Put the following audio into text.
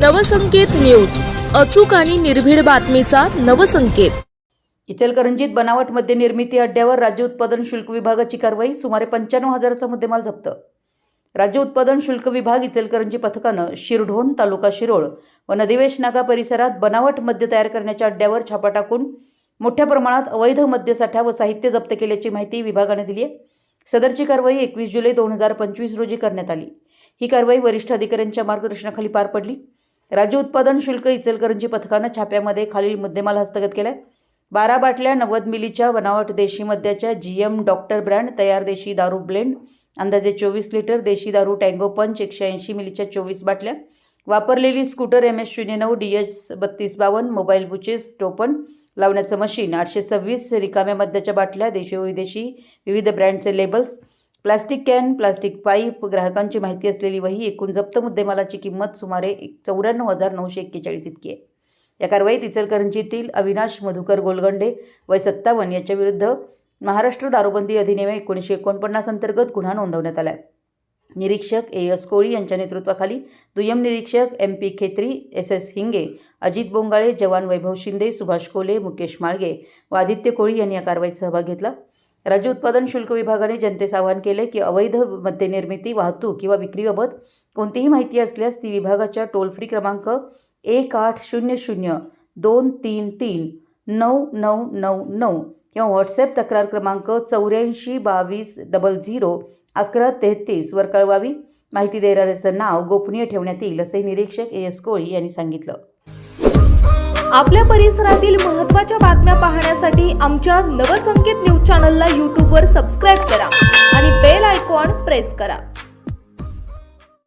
Navsanket news अचूक आणि निर्भीड बातमीचा नवसंकेत. इचलकरंजीत बनावट मद्य निर्मिती अड्ड्यावर राज्य उत्पादन शुल्क विभागाची कारवाई सुमारे पंच्याण्णव हजाराचा मुद्देमाल जप्त. राज्य उत्पादन शुल्क विभाग इचलकरंजी पथकानं शिरढोण तालुका शिरोळ व नदिवेश नाका परिसरात बनावट मद्य तयार करण्याच्या अड्ड्यावर छापा टाकून मोठ्या प्रमाणात अवैध मद्यसाठा व साहित्य जप्त केल्याची माहिती विभागाने दिली आहे सदरची कारवाई एकवीस जुलै दोन हजार पंचवीस रोजी करण्यात आली. ही कारवाई वरिष्ठ अधिकाऱ्यांच्या मार्गदर्शनाखाली पार पडली. राज्य उत्पादन शुल्क इचलकरंजी पथकानं छाप्यामध्ये खालील मुद्देमाल हस्तगत केलाय. बारा बाटल्या नव्वद मिलीच्या बनावट देशी मद्याच्या जी एम डॉक्टर ब्रँड तयार देशी दारू ब्लेंड अंदाजे चोवीस लिटर देशी दारू टँगो पंच एकशे ऐंशी मिलीच्या चोवीस बाटल्या. वापरलेली स्कूटर एम एस शून्य नऊ डी एच बत्तीस बावन्न मोबाईल बुचेस टोपण लावण्याचं मशीन आठशे सव्वीस रिकाम्या मद्याच्या बाटल्या देशी विदेशी विविध ब्रँडचे labels plastic can plastic pipe ग्राहकांची माहिती असलेली वही एकूण जप्त मुद्देमालाची किंमत सुमारे चौऱ्याण्णव हजार नऊशे एक्केचाळीस इतकी आहे. या कारवाईत इचलकरंजीतील अविनाश मधुकर गोलगंडे वय सत्तावन्न याच्या विरुद्ध महाराष्ट्र दारूबंदी अधिनियम एकोणीसशे एकोणपन्नास अंतर्गत गुन्हा नोंदवण्यात आला आहे निरीक्षक ए. एस. कोळी यांच्या नेतृत्वाखाली दुय्यम निरीक्षक M. P. Khetri S. S. Hinge Ajit Bongale जवान वैभव शिंदे सुभाष कोले मुकेश माळगे व आदित्य कोळी यांनी या कारवाईत सहभाग घेतला. राज्य उत्पादन शुल्क विभागाने जनतेस आवाहन केले की अवैध मद्यनिर्मिती वाहतूक किंवा विक्रीबाबत कोणतीही माहिती असल्यास ती विभागाच्या टोल फ्री क्रमांक एक आठ शून्य शून्य दोन तीन तीन नऊ नऊ नऊ नऊ किंवा व्हॉट्सॲप तक्रार क्रमांक चौऱ्याऐंशी बावीस डबल झिरो अकरा तेहतीसवर कळवावी. माहिती देणाऱ्याचं नाव गोपनीय ठेवण्यात येईल असे निरीक्षक ए एस कोळी यांनी सांगितलं. आपल्या परिसरातील महत्त्वाच्या बातम्या पाहण्यासाठी आमच्या नवसंकेत न्यूज चॅनलला यूट्यूबवर सबस्क्राईब करा आणि बेल आयकॉन प्रेस करा.